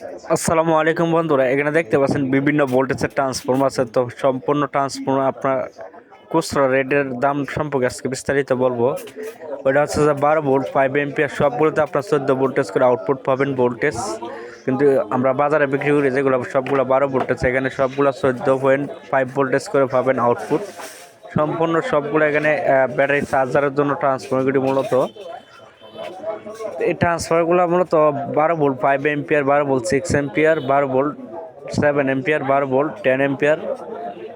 আসসালামু আলাইকুম বন্ধুরা, এখানে দেখতে পাচ্ছেন বিভিন্ন ভোল্টেজের ট্রান্সফর্মার আছে। তো সম্পূর্ণ ট্রান্সফর্মার আপনার খুচরা রেটের দাম সম্পর্কে আজকে বিস্তারিত বলব। ওইটা হচ্ছে যে বারো ভোল্ট ফাইভ এমপিয়ার সবগুলোতে আপনার চোদ্দ ভোল্টেজ করে আউটপুট পাবেন ভোল্টেজ। কিন্তু আমরা বাজারে বিক্রি করি যেগুলো, সবগুলো বারো ভোল্টেজ, এখানে সবগুলো চোদ্দ পয়েন্ট ফাইভ ভোল্টেজ করে পাবেন আউটপুট সম্পূর্ণ সবগুলো এখানে ব্যাটারি চার্জারের জন্য ট্রান্সফর্মারগুলি মূলত। ট্রান্সফারগুলো মূলত বারো ভোল্ট ফাইভ এম্পিয়ার বারো ভোল্ট সিক্স এম্পিয়ার বারো ভোল্ট সেভেন এম্পিয়ার বারো ভোল্ট টেন এম্পিয়ার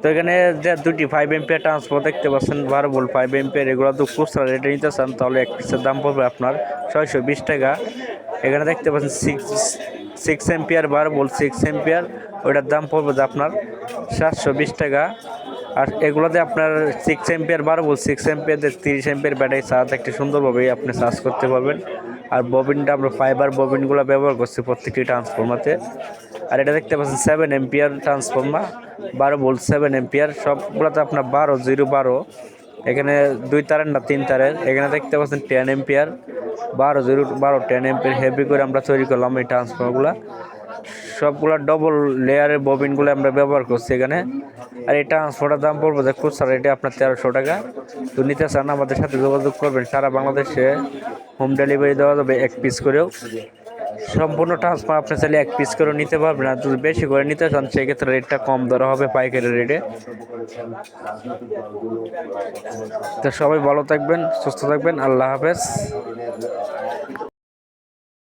তো এখানে যে দুটি ফাইভ এম্পিয়ার ট্রান্সফার দেখতে পাচ্ছেন, বারো ভোল্ট ফাইভ এম্পিয়ার এগুলো তো খুচরা রেটে নিতে চান তাহলে এক পিসের দাম পড়বে আপনার ছয়শো বিশ টাকা। এখানে দেখতে পাচ্ছেন সিক্স সিক্স এম্পিয়ার বারো ভোল্ট সিক্স এম্পিয়ার ওইটার দাম পড়বে আপনার সাতশো বিশ টাকা। আর এগুলোতে আপনার সিক্স এম্পিয়ার বারো ভোল্ট সিক্স এম্পিয়ার তিরিশ এম্পিয়ার ব্যাটারি চার্জ একটি সুন্দরভাবে আপনি চার্জ করতে পারবেন। আর ববিনটা আমরা ফাইবার ববিনগুলো ব্যবহার করছি প্রত্যেকটি ট্রান্সফর্মাতে আর এটা দেখতে পাচ্ছেন সেভেন এম্পিয়ার ট্রান্সফর্মার বারো ভোল্ট সেভেন এম্পিয়ার সবগুলোতে আপনার বারো জিরো বারো। এখানে দুই তারের না, তিন তারের। এখানে দেখতে পাচ্ছেন টেন এম্পিয়ার বারো জিরো বারো টেন এম্পিয়ার হেভি করে আমরা তৈরি করলাম এই ট্রান্সফর্মারগুলো সবগুলো ডবল লেয়ারের ববিনগুলো আমরা ব্যবহার করছি এখানে। আর এই ট্রান্সপোর্টের দাম পড়বে যে খুচরা রেটে আপনার তেরোশো টাকা। তো নিতে চান আমাদের সাথে যোগাযোগ করবেন, সারা বাংলাদেশে হোম ডেলিভারি দেওয়া যাবে এক পিস করেও। সম্পূর্ণ ট্রান্সফার আপনি চাইলে এক পিস করেও নিতে পারবেন। আর যদি বেশি করে নিতে চান, সেক্ষেত্রে রেটটা কম ধরা হবে পাইকারি রেটে তো সবাই ভালো থাকবেন, সুস্থ থাকবেন, আল্লাহ হাফেজ।